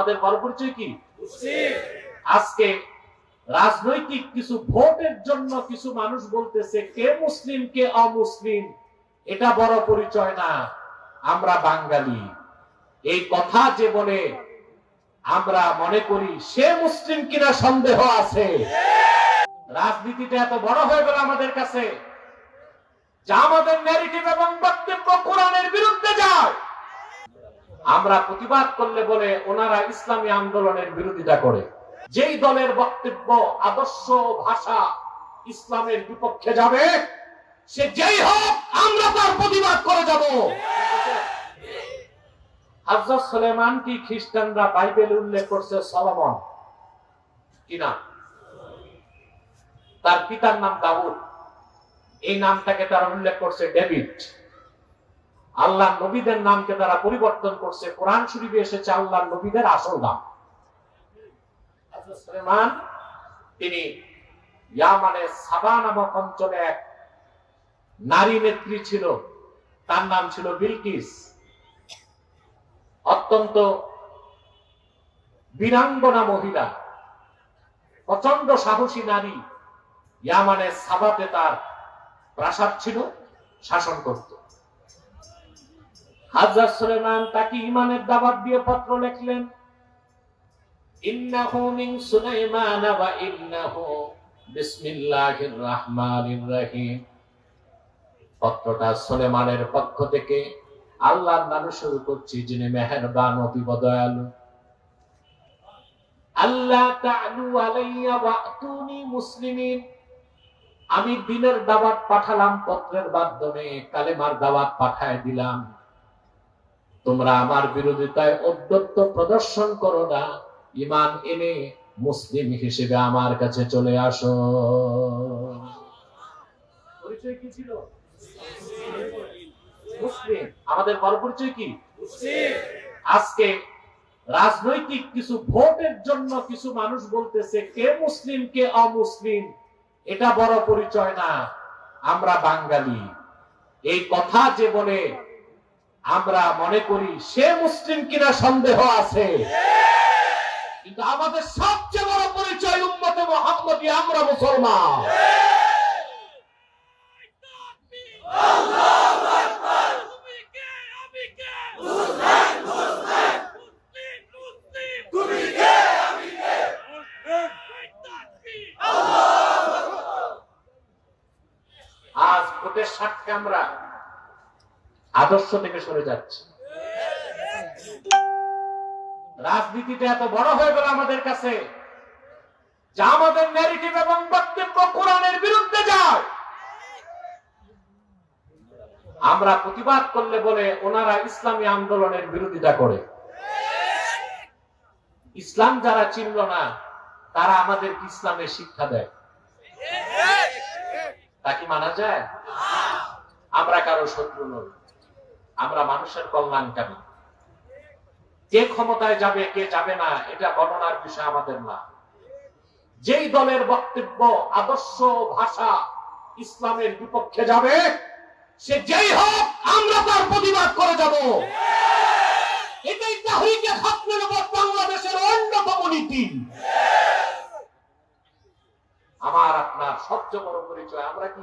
আমাদের বড় পরিচয় কি? আজকে রাজনৈতিক কিছু ভোটের জন্য কিছু মানুষ বলতেছে কে মুসলিম কে অমুসলিম এটা বড় পরিচয় না। আমরা বাঙালি। এই কথা যে বলে আমরা মনে করি সে মুসলিম কিনা সন্দেহ আছে। রাজনীতিটা এত বড় হয়ে গেল আমাদের কাছে যা আমাদের ন্যারেটিভ এবং বক্তব্য কোরআনের বিরুদ্ধে যায়। আমরা প্রতিবাদ করলে বলে ওনারা ইসলামী আন্দোলনের বিরোধিতা করে। যেই দলের বক্তব্য, আদর্শ ভাষা ইসলামের বিপক্ষে যাবে, সে যেই হোক, আমরা তার প্রতিবাদ করে যাব। সুলেমান কি খ্রিস্টানরা বাইবেলে উল্লেখ করছে সলোমন? কি নাম তার পিতার নাম দাউদ। এই নামটাকে তারা উল্লেখ করছে ডেভিড। আল্লাহ নবীদের নামকে তারা পরিবর্তন করছে। কোরআন শরীফে এসেছে আল্লাহ নবীদের আসল নাম। তিনি ইয়ামানে সাবা নামক অঞ্চলে এক নারী নেত্রী ছিল। তার নাম ছিল বিলকিস। অত্যন্ত বীরাঙ্গনা মহিলা। প্রচণ্ড সাহসী নারী। ইয়ামানে সাবাতে তার প্রাসাদ ছিল, শাসন করত। হাজার সুলেমান তাকে ইমানের দাবাত দিয়ে পত্র লিখলেন, ইন্নাহু মিন সুলাইমান ওয়া ইন্নাহু বিসমিল্লাহির রহমানির রহিম। পত্রটা সুলেমানের পক্ষ থেকে আল্লাহর নামে শুরু করছি, যিনি মেহেরবান দয়ালু আল্লাহ তাআলু আলাইয়া ওয়াতুনি মুসলিমিন। আমি দিনের দাওয়াত পাঠালাম, পত্রের মাধ্যমে কালেমার দাওয়াত পাঠায় দিলাম। তোমরা আমার বিরোধিতায় অদ্যত্ত প্রদর্শন করো না। ইমান এনে মুসলিম হিসেবে আমার কাছে চলে আসো। পরিচয় কি ছিল? মুসলিম। আমাদের বড় পরিচয় কি? আজকে রাজনৈতিক কিছু ভোটের জন্য কিছু মানুষ বলতেছে কে মুসলিম কে অমুসলিম? এটা বড় পরিচয় না। আমরা বাঙালি। এই কথা যে বলে আমরা মনে করি সে মুসলিম কিনা সন্দেহ আছে। কিন্তু আমাদের সবচেয়ে বড় পরিচয় উম্মতে মোহাম্মদী আমরা মুসলমান। আজ ভোটের স্বার্থে আমরা আদর্শ থেকে সরে যাচ্ছি। রাজনীতিটা এত বড় হয়ে গেল আমাদের কাছে যা আমাদের ন্যারেটিভ এবং বক্তব্য কোরআনের বিরুদ্ধে যায়। আমরা প্রতিবাদ করলে বলে ওনারা ইসলামী আন্দোলনের বিরোধিতা করে। ইসলাম যারা চিনল না, তারা আমাদের ইসলামের শিক্ষা দেয়। তা কি মানা যায়? আমরা কারও শত্রু নই। আমরা মানুষের কল্যাণকামী কে ক্ষমতায় যাবে, কে যাবে না, এটা গণনার বিষয় আমাদের না। যেই দলের বক্তব্য, আদর্শ ভাষা ইসলামের বিপক্ষে যাবে, সে যেই হোক, আমরা তার প্রতিবাদ করে যাব। এটাই বাংলাদেশের অন্যতম নীতি। আমার আপনার সবচেয়ে বড় পরিচয় আমরা কি?